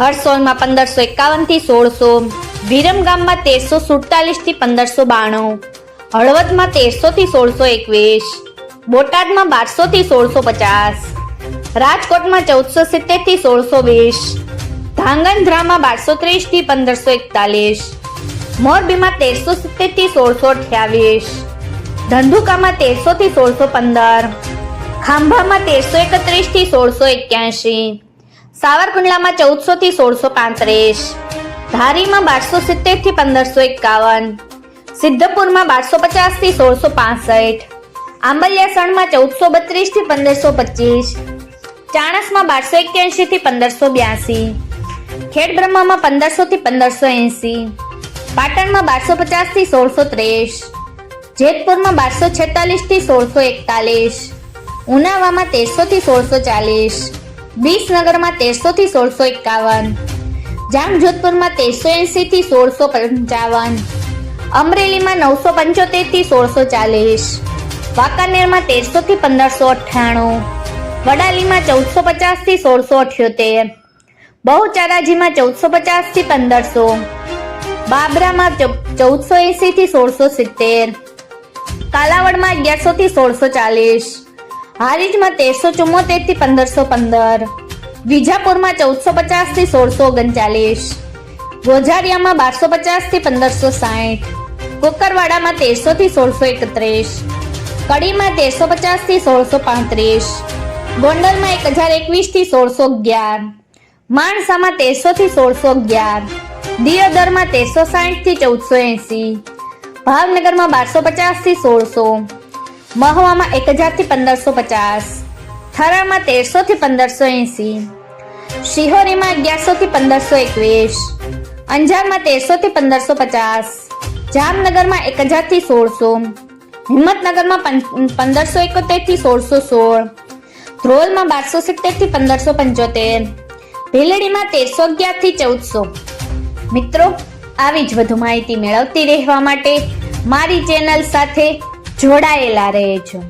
હરસોલમાં પંદરસો એકાવનથી સોળસો વિરમગામમાં તેરસો સુડતાલીસથી પંદરસો બાણું, હળવદમાં તેરસો થી સોળસો એકવીસ, બોટાદમાં બારસો થી સોળસો પચાસ, રાજકોટમાં ચૌદસો સિત્તેરથી સોળસો વીસ, ધાંગધ્રામાં બારસો ત્રીસથી પંદરસો એકતાલીસ, મોરબીમાં તેરસો સિત્તેરથી સોળસો અઠ્યાવીસ, ધંધુકામાં તેરસો થી સોળસો પંદર, ખાંભામાં તેરસો એકત્રીસથી સોળસો એક્યાસી સાવરકુંડલામાં ચૌદસો થી સોળસો પાંત્રીસ, ધારીમાં બારસો સિત્તેરથી પંદરસો એકાવન, સિદ્ધપુરમાં બારસો પચાસથી સોળસો પાસઠ આંબલિયાસણમાં ચૌદસો બત્રીસથી પંદરસો પચીસ, ચાણસમાં બારસો એક્યાસી થી પંદરસો બ્યાસી, ખેડબ્રહ્મામાં પંદરસો થી પંદરસો એંસી, પાટણમાં બારસો પચાસથી સોળસો ત્રીસ, જેતપુરમાં બારસો છેતાલીસથી સોળસો એકતાલીસ, ઉનાવામાં તેરસો થી સોળસો ચાલીસ વિસનગરમાં તેરસો થી સોળસો એકાવન. જામજોધપુરમાં તેરસો એંસીથી સોળસો પંચાવન. અમરેલીમાં નવસો પંચોતેરથી સોળસો ચાલીસ. વાંકાનેરમાં તેરસો થી પંદરસો અઠ્ઠાણું. વડાલીમાં ચૌદસો પચાસથી સોળસો અઠ્યોતેર. બહુચારાજીમાં ચૌદસો પચાસથી પંદરસો. બાબરામાં ચૌદસો એંસીથી સોળસો સિત્તેર. કાલાવડમાં અગિયારસો થી સોળસો ચાલીસ. હારીજમાં તેરસો ચુમ્મોતેરથી પંદરસો પંદર. વિજાપુરમાં ચૌદસો પચાસથી સોળસો ઓગણચાલીસ. ગોઝારિયામાં બારસો પચાસથી પંદરસો સાઠ કોકરવાડામાં તેરસો થી સોળસો એકત્રીસ. કડીમાં તેરસો પચાસથી સોળસો પાંત્રીસ. ગોંડલમાં એક હજાર એકવીસથી સોળસો અગિયાર. માણસામાં તેરસો થી સોળસો અગિયાર. દિયોદરમાં તેરસો સાઠથી ચૌદસો એંસી. ભાવનગરમાં બારસો પચાસથી સોળસો. મહવામાં એક હજારથી પંદરસો પચાસ, થરામાં તેરસોથી પંદરસો એંસી, શિહોરીમાં અગિયારસોથી પંદરસો એકવીસ, અંજારમાં તેરસોથી પંદરસો પચાસ, જામનગરમાં એક હજારથી સોળસો, હિંમતનગરમાં પંદરસો એકોતેરથી સોળસો સોળ, ધ્રોલમાં બારસો સિત્તેરથી પંદરસો પંચોતેર, ભીલડીમાં તેરસો અગિયારથી ચૌદસો. મિત્રો, આવી જ વધુ માહિતી મેળવતી રહેવા માટે મારી ચેનલ સાથે જોડાયેલા રહેજો